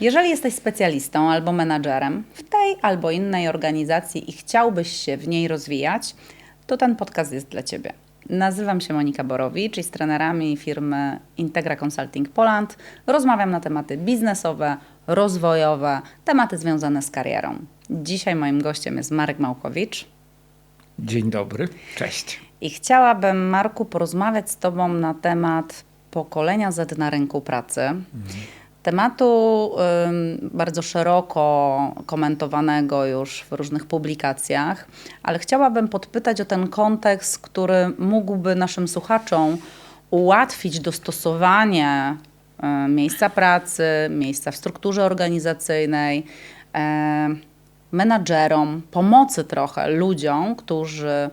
Jeżeli jesteś specjalistą albo menadżerem w tej albo innej organizacji i chciałbyś się w niej rozwijać, to ten podcast jest dla Ciebie. Nazywam się Monika Borowicz i z trenerami firmy Integra Consulting Poland rozmawiam na tematy biznesowe, rozwojowe, tematy związane z karierą. Dzisiaj moim gościem jest Marek Małkowicz. Dzień dobry, cześć. I chciałabym, Marku, porozmawiać z Tobą na temat pokolenia Z na rynku pracy. Mhm. Tematu bardzo szeroko komentowanego już w różnych publikacjach, ale chciałabym podpytać o ten kontekst, który mógłby naszym słuchaczom ułatwić dostosowanie y, miejsca pracy, miejsca w strukturze organizacyjnej, y, menadżerom, pomocy trochę ludziom, którzy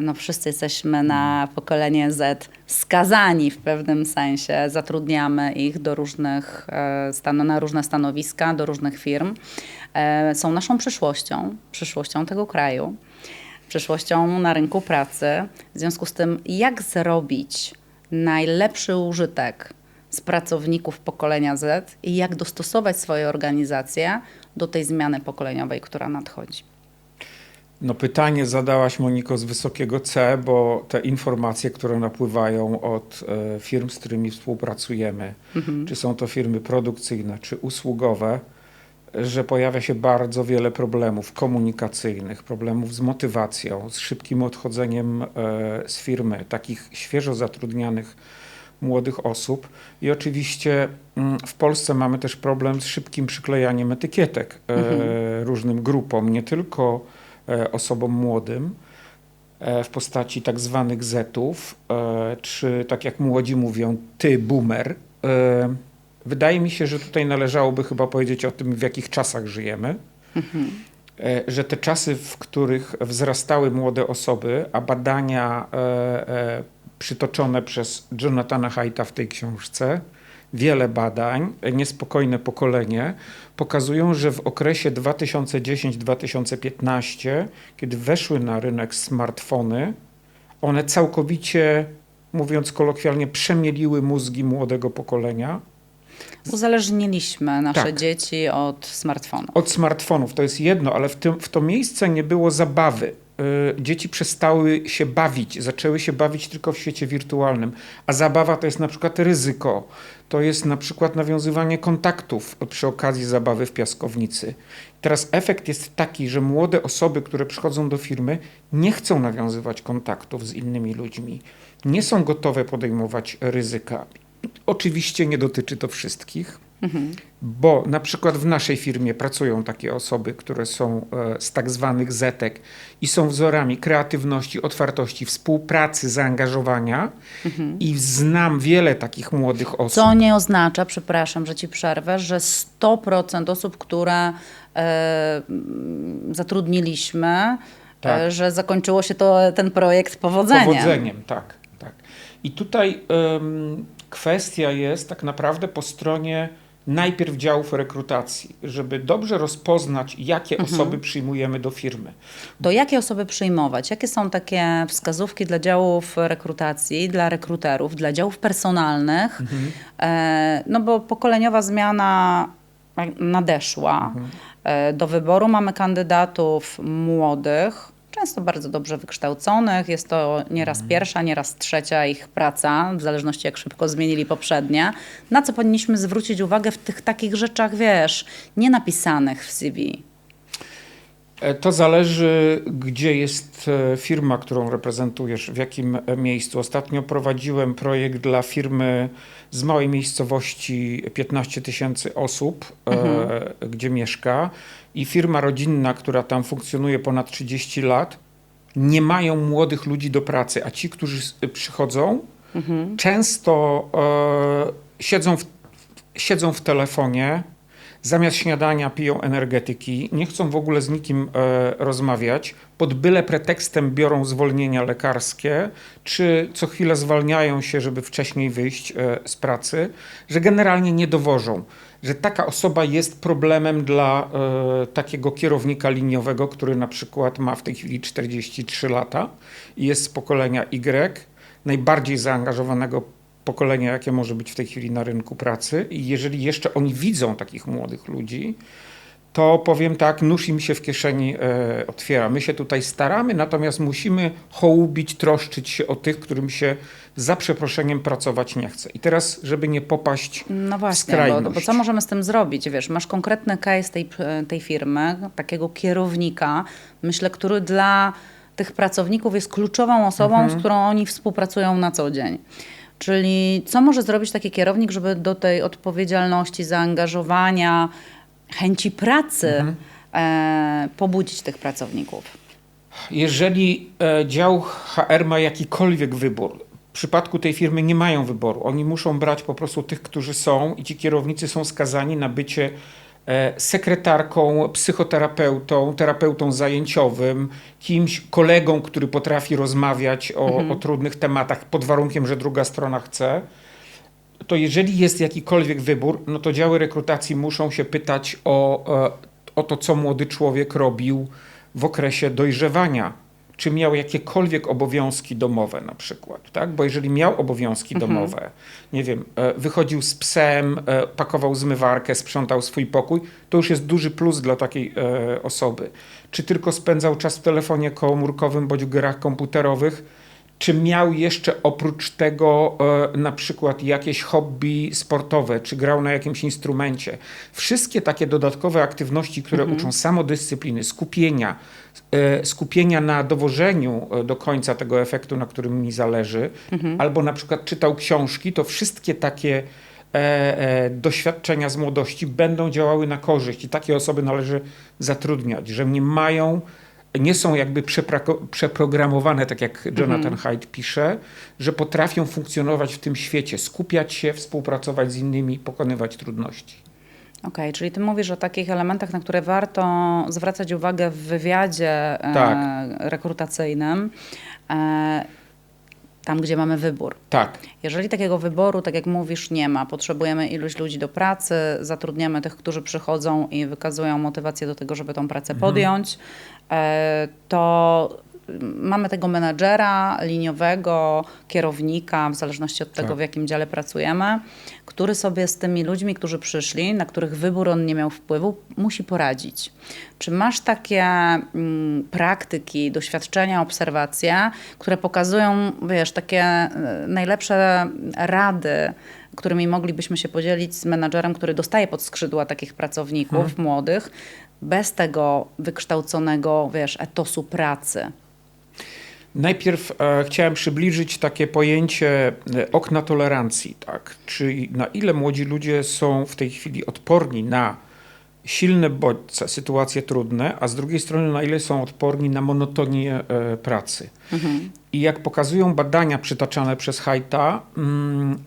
no wszyscy jesteśmy na pokolenie Z skazani w pewnym sensie, zatrudniamy ich do różnych, e, na różne stanowiska, do różnych firm. E, są naszą przyszłością, przyszłością tego kraju, przyszłością na rynku pracy. W związku z tym, jak zrobić najlepszy użytek z pracowników pokolenia Z i jak dostosować swoje organizacje do tej zmiany pokoleniowej, która nadchodzi. No pytanie zadałaś Moniko z wysokiego C, bo te informacje, które napływają od e, firm, z którymi współpracujemy, mhm. czy są to firmy produkcyjne, czy usługowe, że pojawia się bardzo wiele problemów komunikacyjnych, problemów z motywacją, z szybkim odchodzeniem e, z firmy, takich świeżo zatrudnianych młodych osób. I oczywiście mm, w Polsce mamy też problem z szybkim przyklejaniem etykietek e, mhm. różnym grupom, nie tylko osobom młodym e, w postaci tak zwanych zetów, e, czy tak jak młodzi mówią, ty boomer. Wydaje mi się, że tutaj należałoby chyba powiedzieć o tym, w jakich czasach żyjemy. Mhm. Że te czasy, w których wzrastały młode osoby, a badania przytoczone przez Jonathana Haidta w tej książce, wiele badań, niespokojne pokolenie, pokazują, że w okresie 2010-2015, kiedy weszły na rynek smartfony, one całkowicie, mówiąc kolokwialnie, przemieliły mózgi młodego pokolenia. Uzależniliśmy nasze tak. dzieci od smartfonów. Od smartfonów, to jest jedno, ale w, tym, w to miejsce nie było zabawy. Y, dzieci przestały się bawić, zaczęły się bawić tylko w świecie wirtualnym, a zabawa to jest na przykład ryzyko, to jest na przykład nawiązywanie kontaktów przy okazji zabawy w piaskownicy. Teraz efekt jest taki, że młode osoby, które przychodzą do firmy, nie chcą nawiązywać kontaktów z innymi ludźmi, nie są gotowe podejmować ryzyka. Oczywiście nie dotyczy to wszystkich, Mhm. Bo na przykład w naszej firmie pracują takie osoby, które są e, z tak zwanych zetek i są wzorami kreatywności, otwartości, współpracy, zaangażowania mhm. i znam wiele takich młodych osób. Co nie oznacza, przepraszam, że ci przerwę, że 100% osób, które e, zatrudniliśmy, e, tak. e, że zakończyło się to, ten projekt powodzeniem. Powodzeniem, tak. tak. I tutaj kwestia jest tak naprawdę po stronie najpierw działów rekrutacji, żeby dobrze rozpoznać, jakie mhm. osoby przyjmujemy do firmy. Do jakie osoby przyjmować? Jakie są takie wskazówki dla działów rekrutacji, dla rekruterów, dla działów personalnych? Mhm. E, no bo pokoleniowa zmiana nadeszła. Mhm. E, do wyboru mamy kandydatów młodych, często bardzo dobrze wykształconych. Jest to nieraz mhm. pierwsza, nieraz trzecia ich praca, w zależności jak szybko zmienili poprzednie. Na co powinniśmy zwrócić uwagę w tych takich rzeczach, wiesz, nie napisanych w CV? E, to zależy, gdzie jest e, firma, którą reprezentujesz, w jakim e, miejscu. Ostatnio prowadziłem projekt dla firmy z małej miejscowości 15 tysięcy osób, mhm. e, gdzie mieszka i firma rodzinna, która tam funkcjonuje ponad 30 lat, nie mają młodych ludzi do pracy, a ci, którzy przychodzą, mhm. często e, siedzą, w, siedzą w telefonie, zamiast śniadania piją energetyki, nie chcą w ogóle z nikim e, rozmawiać, pod byle pretekstem biorą zwolnienia lekarskie, czy co chwilę zwalniają się, żeby wcześniej wyjść e, z pracy, że generalnie nie dowożą. Że taka osoba jest problemem dla e, takiego kierownika liniowego, który na przykład ma w tej chwili 43 lata i jest z pokolenia Y, najbardziej zaangażowanego pokolenia, jakie może być w tej chwili na rynku pracy. I jeżeli jeszcze oni widzą takich młodych ludzi, to powiem tak, nóż im się w kieszeni e, otwiera. My się tutaj staramy, natomiast musimy hołubić, troszczyć się o tych, którym się za przeproszeniem pracować nie chce. I teraz, żeby nie popaść No w właśnie, bo, bo co możemy z tym zrobić? Wiesz, masz konkretny case tej, tej firmy, takiego kierownika, myślę, który dla tych pracowników jest kluczową osobą, Mhm. z którą oni współpracują na co dzień. Czyli co może zrobić taki kierownik, żeby do tej odpowiedzialności, zaangażowania, chęci pracy Mhm. e, pobudzić tych pracowników? Jeżeli e, dział HR ma jakikolwiek wybór, w przypadku tej firmy nie mają wyboru. Oni muszą brać po prostu tych, którzy są i ci kierownicy są skazani na bycie sekretarką, psychoterapeutą, terapeutą zajęciowym, kimś, kolegą, który potrafi rozmawiać o, o trudnych tematach pod warunkiem, że druga strona chce. To jeżeli jest jakikolwiek wybór, no to działy rekrutacji muszą się pytać o, e, o to, co młody człowiek robił w okresie dojrzewania. Czy miał jakiekolwiek obowiązki domowe na przykład, tak? Bo jeżeli miał obowiązki domowe, nie wiem, e, wychodził z psem, e, pakował zmywarkę, sprzątał swój pokój, to już jest duży plus dla takiej e, osoby. Czy tylko spędzał czas w telefonie komórkowym bądź w grach komputerowych, czy miał jeszcze oprócz tego e, na przykład jakieś hobby sportowe, czy grał na jakimś instrumencie. Wszystkie takie dodatkowe aktywności, które uczą samodyscypliny, skupienia, e, skupienia na dowożeniu e, do końca tego efektu, na którym mi zależy, albo na przykład czytał książki, to wszystkie takie doświadczenia z młodości będą działały na korzyść i takie osoby należy zatrudniać, że nie mają nie są jakby przeprogramowane, tak jak Jonathan Haidt pisze, że potrafią funkcjonować w tym świecie, skupiać się, współpracować z innymi, pokonywać trudności. Okej, czyli ty mówisz o takich elementach, na które warto zwracać uwagę w wywiadzie e, Tak. rekrutacyjnym, e, tam gdzie mamy wybór. Tak, Jeżeli takiego wyboru, tak jak mówisz, nie ma, potrzebujemy iluś ludzi do pracy, zatrudniamy tych, którzy przychodzą i wykazują motywację do tego, żeby tą pracę podjąć, e, to mamy tego menadżera liniowego, kierownika, w zależności od tego, Tak. w jakim dziale pracujemy, który sobie z tymi ludźmi, którzy przyszli, na których wybór on nie miał wpływu, musi poradzić. Czy masz takie mm, praktyki, doświadczenia, obserwacje, które pokazują, wiesz, takie e, najlepsze rady, którymi moglibyśmy się podzielić z menadżerem, który dostaje pod skrzydła takich pracowników młodych, bez tego wykształconego, wiesz, etosu pracy? Najpierw e, chciałem przybliżyć takie pojęcie e, okna tolerancji, tak? Czyli na ile młodzi ludzie są w tej chwili odporni na silne bodźce, sytuacje trudne, a z drugiej strony na ile są odporni na monotonię e, pracy. I jak pokazują badania przytaczane przez Hajta, mm,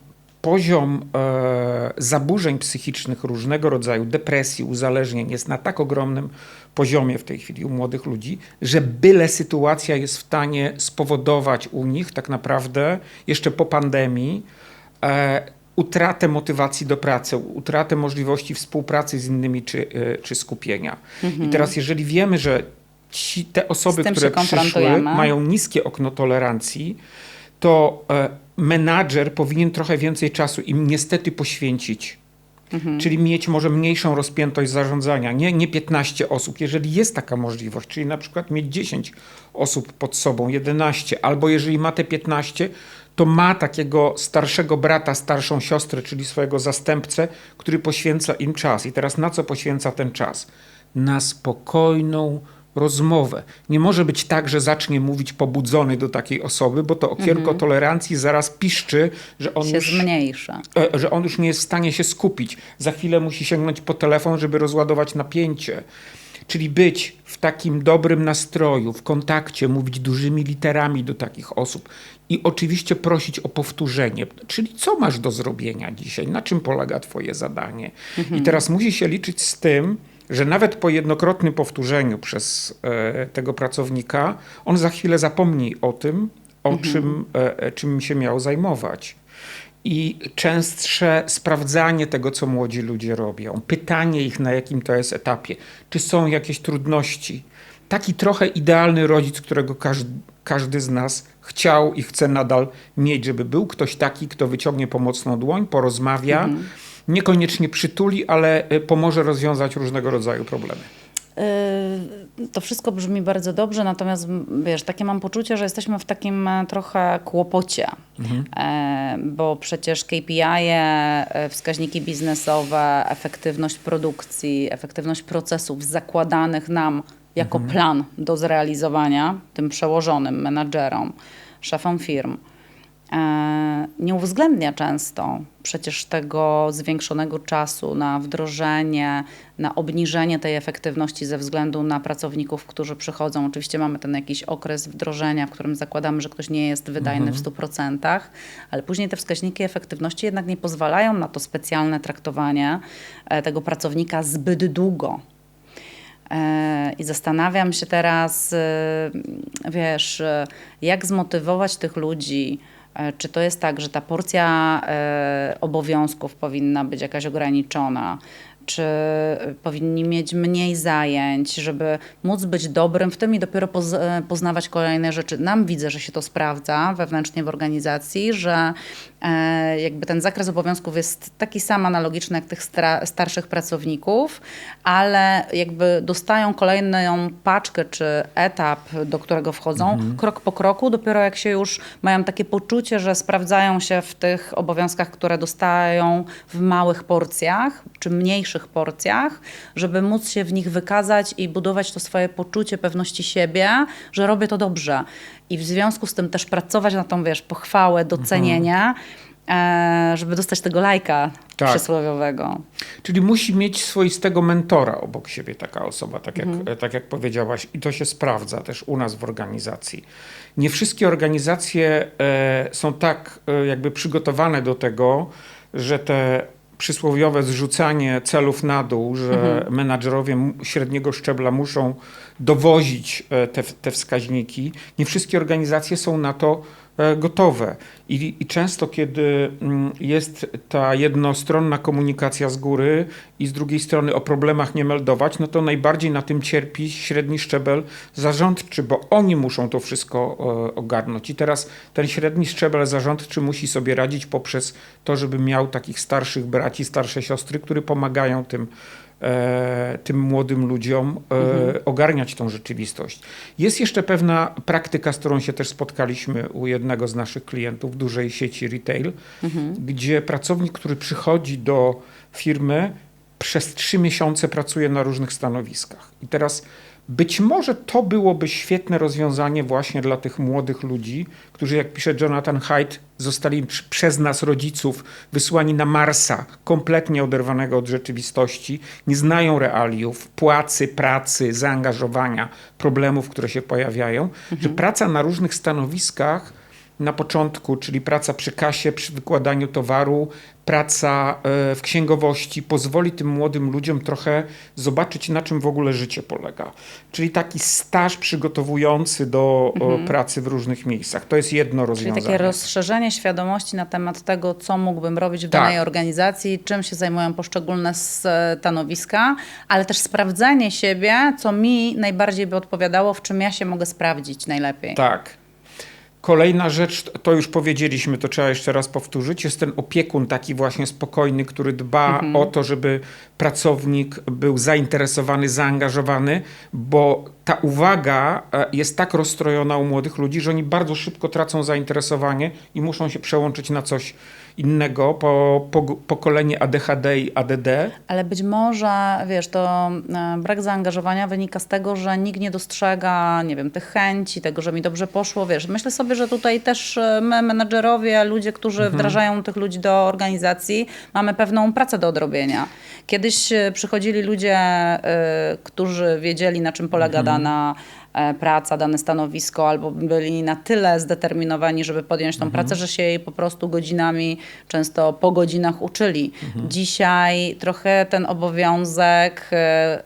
poziom e, zaburzeń psychicznych różnego rodzaju, depresji, uzależnień jest na tak ogromnym poziomie w tej chwili u młodych ludzi, że byle sytuacja jest w stanie spowodować u nich tak naprawdę jeszcze po pandemii e, utratę motywacji do pracy, utratę możliwości współpracy z innymi czy, e, czy skupienia. I teraz jeżeli wiemy, że ci, te osoby, które przyszły, mają niskie okno tolerancji, to e, menadżer powinien trochę więcej czasu im niestety poświęcić. Czyli mieć może mniejszą rozpiętość zarządzania, nie, nie 15 osób, jeżeli jest taka możliwość, czyli na przykład mieć 10 osób pod sobą, 11, albo jeżeli ma te 15, to ma takiego starszego brata, starszą siostrę, czyli swojego zastępcę, który poświęca im czas. I teraz na co poświęca ten czas? Na spokojną rozmowę. Nie może być tak, że zacznie mówić pobudzony do takiej osoby, bo to okierko tolerancji zaraz piszczy, że on Się już zmniejsza. e, że on już nie jest w stanie się skupić. Za chwilę musi sięgnąć po telefon, żeby rozładować napięcie. Czyli być w takim dobrym nastroju, w kontakcie, mówić dużymi literami do takich osób i oczywiście prosić o powtórzenie. Czyli co masz do zrobienia dzisiaj? Na czym polega Twoje zadanie? I teraz musi się liczyć z tym, że nawet po jednokrotnym powtórzeniu przez e, tego pracownika, on za chwilę zapomni o tym, o czym, e, e, czym się miał zajmować. I częstsze sprawdzanie tego, co młodzi ludzie robią, pytanie ich, na jakim to jest etapie, czy są jakieś trudności, taki trochę idealny rodzic, którego każdy, każdy z nas chciał i chce nadal mieć, żeby był ktoś taki, kto wyciągnie pomocną dłoń, porozmawia, niekoniecznie przytuli, ale y, pomoże rozwiązać różnego rodzaju problemy. Yy, To wszystko brzmi bardzo dobrze, natomiast wiesz, takie mam poczucie, że jesteśmy w takim e, trochę kłopocie, E, bo przecież KPI, -e, wskaźniki biznesowe, efektywność produkcji, efektywność procesów zakładanych nam jako plan do zrealizowania tym przełożonym menadżerom, szefom firm e, nie uwzględnia często przecież tego zwiększonego czasu na wdrożenie, na obniżenie tej efektywności ze względu na pracowników, którzy przychodzą. Oczywiście mamy ten jakiś okres wdrożenia, w którym zakładamy, że ktoś nie jest wydajny w 100%, ale później te wskaźniki efektywności jednak nie pozwalają na to specjalne traktowanie e, tego pracownika zbyt długo. E, I zastanawiam się teraz, e, wiesz, e, jak zmotywować tych ludzi. E, Czy to jest tak, że ta porcja e, obowiązków powinna być jakaś ograniczona? Czy powinni mieć mniej zajęć, żeby móc być dobrym w tym i dopiero e, poznawać kolejne rzeczy? Nam widzę, że się to sprawdza wewnętrznie w organizacji, że e, jakby ten zakres obowiązków jest taki sam analogiczny jak tych starszych pracowników, ale jakby dostają kolejną paczkę czy etap, do którego wchodzą, krok po kroku, dopiero jak się już mają takie poczucie, że sprawdzają się w tych obowiązkach, które dostają w małych porcjach, czy mniejszych porcjach, żeby móc się w nich wykazać i budować to swoje poczucie pewności siebie, że robię to dobrze. I w związku z tym też pracować na tą, wiesz, pochwałę, docenienie, e, żeby dostać tego lajka Tak. przysłowiowego. Czyli musi mieć swoistego mentora obok siebie taka osoba, tak jak, tak jak powiedziałaś, i to się sprawdza też u nas w organizacji. Nie wszystkie organizacje e, są tak e, jakby przygotowane do tego, że te przysłowiowe zrzucanie celów na dół, że menadżerowie m- średniego szczebla muszą dowozić e, te, te wskaźniki. Nie wszystkie organizacje są na to gotowe. I, I często, kiedy mm, jest ta jednostronna komunikacja z góry i z drugiej strony o problemach nie meldować, no to najbardziej na tym cierpi średni szczebel zarządczy, bo oni muszą to wszystko e, ogarnąć. I teraz ten średni szczebel zarządczy musi sobie radzić poprzez to, żeby miał takich starszych braci, starsze siostry, które pomagają tym e, tym młodym ludziom e, ogarniać tą rzeczywistość. Jest jeszcze pewna praktyka, z którą się też spotkaliśmy u jednego z naszych klientów, dużej sieci retail, gdzie pracownik, który przychodzi do firmy, przez trzy miesiące pracuje na różnych stanowiskach. I teraz być może to byłoby świetne rozwiązanie właśnie dla tych młodych ludzi, którzy, jak pisze Jonathan Haidt, zostali przez nas, rodziców, wysłani na Marsa, kompletnie oderwanego od rzeczywistości, nie znają realiów, płacy, pracy, zaangażowania, problemów, które się pojawiają, że praca na różnych stanowiskach na początku, czyli praca przy kasie, przy wykładaniu towaru, praca e, w księgowości, pozwoli tym młodym ludziom trochę zobaczyć, na czym w ogóle życie polega. Czyli taki staż przygotowujący do o, pracy w różnych miejscach. To jest jedno Czyli rozwiązanie. takie rozszerzenie świadomości na temat tego, co mógłbym robić w Tak. danej organizacji, czym się zajmują poszczególne stanowiska, ale też sprawdzenie siebie, co mi najbardziej by odpowiadało, w czym ja się mogę sprawdzić najlepiej. Tak. Kolejna rzecz, to już powiedzieliśmy, to trzeba jeszcze raz powtórzyć, jest ten opiekun taki właśnie spokojny, który dba o to, żeby pracownik był zainteresowany, zaangażowany, bo ta uwaga e, jest tak rozstrojona u młodych ludzi, że oni bardzo szybko tracą zainteresowanie i muszą się przełączyć na coś innego, po, po, pokolenie ADHD i ADD. Ale być może, wiesz, to e, brak zaangażowania wynika z tego, że nikt nie dostrzega, nie wiem, tych chęci, tego, że mi dobrze poszło, wiesz. Myślę sobie, że tutaj też e, my, menadżerowie, ludzie, którzy wdrażają tych ludzi do organizacji, mamy pewną pracę do odrobienia. Kiedyś przychodzili ludzie, e, którzy wiedzieli, na czym polega dana e, praca, dane stanowisko, albo byli na tyle zdeterminowani, żeby podjąć tą pracę, że się jej po prostu godzinami, często po godzinach uczyli. Dzisiaj trochę ten obowiązek e,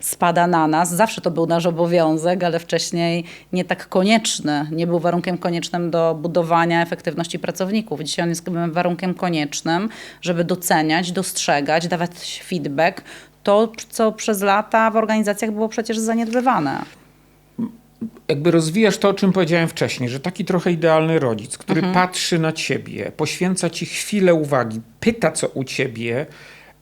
spada na nas. Zawsze to był nasz obowiązek, ale wcześniej nie tak konieczny. Nie był warunkiem koniecznym do budowania efektywności pracowników. Dzisiaj on jest warunkiem koniecznym, żeby doceniać, dostrzegać, dawać feedback to, co przez lata w organizacjach było przecież zaniedbywane. jakby rozwijasz to, o czym powiedziałem wcześniej, że taki trochę idealny rodzic, który patrzy na ciebie, poświęca ci chwilę uwagi, pyta co u ciebie,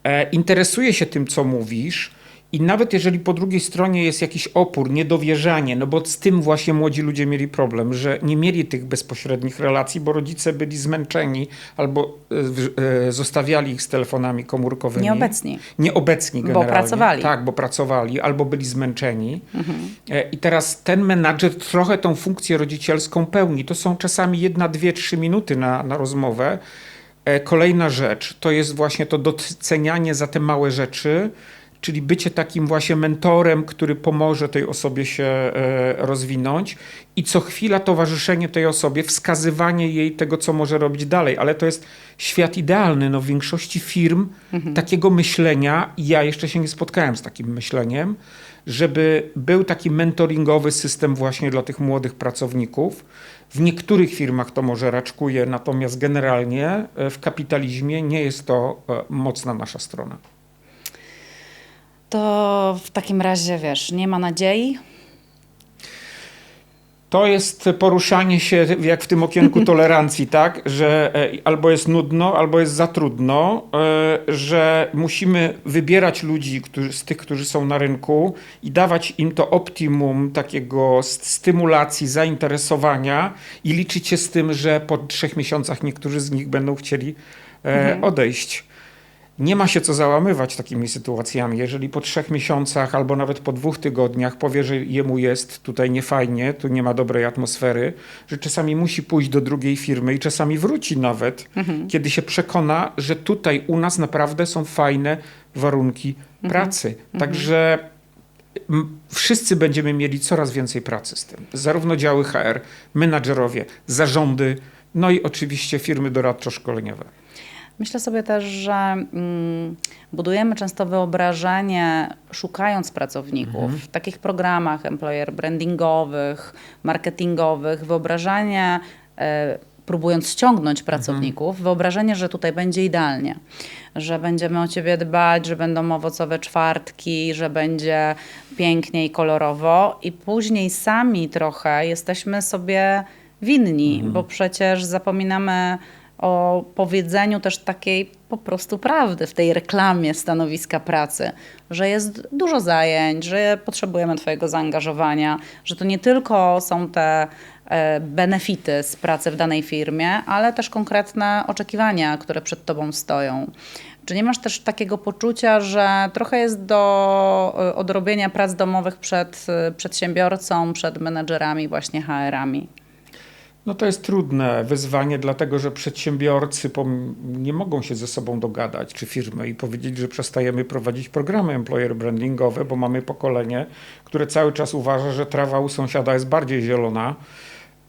e, interesuje się tym, co mówisz. I nawet jeżeli po drugiej stronie jest jakiś opór, niedowierzanie, no bo z tym właśnie młodzi ludzie mieli problem, że nie mieli tych bezpośrednich relacji, bo rodzice byli zmęczeni albo e, e, zostawiali ich z telefonami komórkowymi. Nieobecni. Nieobecni Bo generalnie. pracowali. Tak, bo pracowali albo byli zmęczeni. E, I teraz ten menadżer trochę tą funkcję rodzicielską pełni. To są czasami jedna, dwie, trzy minuty na, na rozmowę. Kolejna rzecz to jest właśnie to docenianie za te małe rzeczy, czyli bycie takim właśnie mentorem, który pomoże tej osobie się e, rozwinąć i co chwila towarzyszenie tej osobie, wskazywanie jej tego, co może robić dalej. Ale to jest świat idealny. No, w większości firm takiego myślenia, i ja jeszcze się nie spotkałem z takim myśleniem, żeby był taki mentoringowy system właśnie dla tych młodych pracowników. W niektórych firmach to może raczkuje, natomiast generalnie e, w kapitalizmie nie jest to e, mocna nasza strona. To w takim razie, wiesz, nie ma nadziei? To jest poruszanie się jak w tym okienku tolerancji, tak? Że e, albo jest nudno, albo jest za trudno, e, że musimy wybierać ludzi którzy, z tych, którzy są na rynku i dawać im to optimum takiego st- stymulacji, zainteresowania i liczyć się z tym, że po trzech miesiącach niektórzy z nich będą chcieli e, odejść. Nie ma się co załamywać takimi sytuacjami. Jeżeli po trzech miesiącach albo nawet po dwóch tygodniach powie, że jemu jest tutaj niefajnie, tu nie ma dobrej atmosfery, że czasami musi pójść do drugiej firmy i czasami wróci nawet, kiedy się przekona, że tutaj u nas naprawdę są fajne warunki pracy. Także m, wszyscy będziemy mieli coraz więcej pracy z tym. Zarówno działy HR, menadżerowie, zarządy, no i oczywiście firmy doradczo-szkoleniowe. Myślę sobie też, że mm, budujemy często wyobrażenie, szukając pracowników w takich programach employer brandingowych, marketingowych, wyobrażenie, e, próbując ściągnąć pracowników, wyobrażenie, że tutaj będzie idealnie, że będziemy o ciebie dbać, że będą owocowe czwartki, że będzie pięknie i kolorowo, i później sami trochę jesteśmy sobie winni, bo przecież zapominamy o powiedzeniu też takiej po prostu prawdy w tej reklamie stanowiska pracy, że jest dużo zajęć, że potrzebujemy Twojego zaangażowania, że to nie tylko są te e, benefity z pracy w danej firmie, ale też konkretne oczekiwania, które przed Tobą stoją. Czy nie masz też takiego poczucia, że trochę jest do e, odrobienia prac domowych przed e, przedsiębiorcą, przed menedżerami, właśnie HR-ami? No to jest trudne wyzwanie, dlatego że przedsiębiorcy nie mogą się ze sobą dogadać, czy firmy, i powiedzieć, że przestajemy prowadzić programy employer brandingowe, bo mamy pokolenie, które cały czas uważa, że trawa u sąsiada jest bardziej zielona.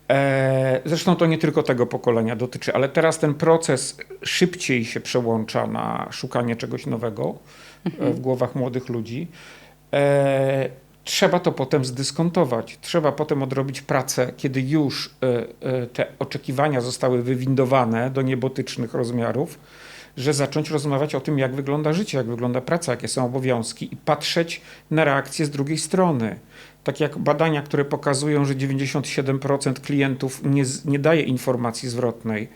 E, Zresztą to nie tylko tego pokolenia dotyczy, ale teraz ten proces szybciej się przełącza na szukanie czegoś nowego e, w głowach młodych ludzi. Trzeba to potem zdyskontować. Trzeba potem odrobić pracę, kiedy już e, e, te oczekiwania zostały wywindowane do niebotycznych rozmiarów, że zacząć rozmawiać o tym, jak wygląda życie, jak wygląda praca, jakie są obowiązki i patrzeć na reakcje z drugiej strony. Tak jak badania, które pokazują, że 97% klientów nie, nie daje informacji zwrotnej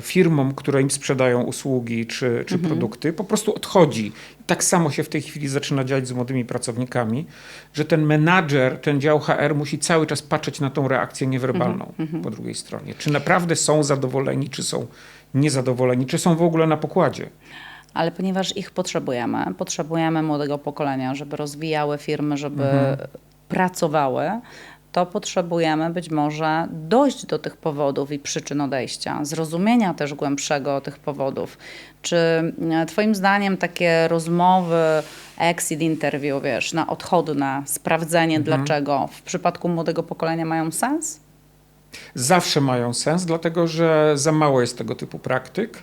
firmom, które im sprzedają usługi czy, czy produkty, po prostu odchodzi. Tak samo się w tej chwili zaczyna dziać z młodymi pracownikami, że ten menadżer, ten dział HR musi cały czas patrzeć na tą reakcję niewerbalną po drugiej stronie. Czy naprawdę są zadowoleni, czy są niezadowoleni, czy są w ogóle na pokładzie. Ale ponieważ ich potrzebujemy, potrzebujemy młodego pokolenia, żeby rozwijały firmy, żeby pracowały, to potrzebujemy być może dojść do tych powodów i przyczyn odejścia, zrozumienia też głębszego tych powodów. Czy e, Twoim zdaniem takie rozmowy, exit interview, wiesz, na odchodne, sprawdzenie dlaczego w przypadku młodego pokolenia mają sens? zawsze mają sens, dlatego że za mało jest tego typu praktyk.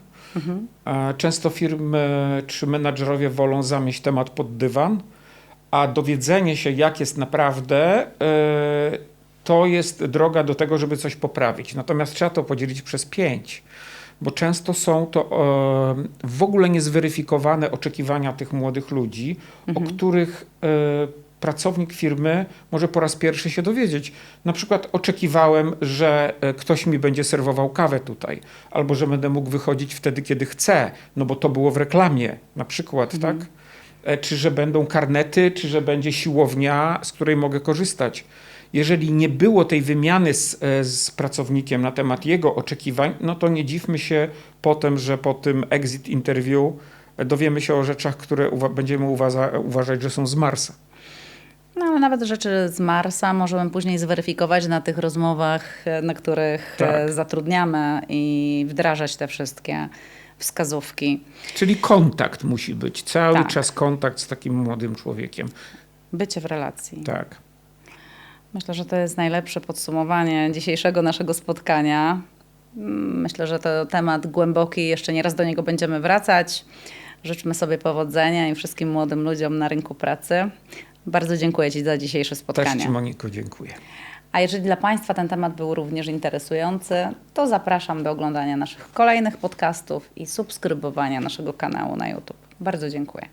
E, Często firmy czy menadżerowie wolą zamieść temat pod dywan, a dowiedzenie się, jak jest naprawdę, e, to jest droga do tego, żeby coś poprawić. Natomiast trzeba to podzielić przez pięć. bo często są to e, w ogóle niezweryfikowane oczekiwania tych młodych ludzi, o których e, pracownik firmy może po raz pierwszy się dowiedzieć. Na przykład oczekiwałem, że ktoś mi będzie serwował kawę tutaj, albo że będę mógł wychodzić wtedy, kiedy chcę, no bo to było w reklamie, na przykład, tak? E, Czy że będą karnety, czy że będzie siłownia, z której mogę korzystać. Jeżeli nie było tej wymiany z, e, z pracownikiem na temat jego oczekiwań, no to nie dziwmy się potem, że po tym exit interview e, dowiemy się o rzeczach, które uwa- będziemy uważa- uważać, że są z Marsa. No ale nawet rzeczy z Marsa możemy później zweryfikować na tych rozmowach, na których Tak. zatrudniamy i wdrażać te wszystkie wskazówki. Czyli kontakt musi być, cały Tak. czas kontakt z takim młodym człowiekiem. Bycie w relacji. Tak. Myślę, że to jest najlepsze podsumowanie dzisiejszego naszego spotkania. Myślę, że to temat głęboki, jeszcze nie raz do niego będziemy wracać. Życzmy sobie powodzenia i wszystkim młodym ludziom na rynku pracy. Bardzo dziękuję Ci za dzisiejsze Też spotkanie. Ci Moniko dziękuję. A jeżeli dla Państwa ten temat był również interesujący, to zapraszam do oglądania naszych kolejnych podcastów i subskrybowania naszego kanału na YouTube. Bardzo dziękuję.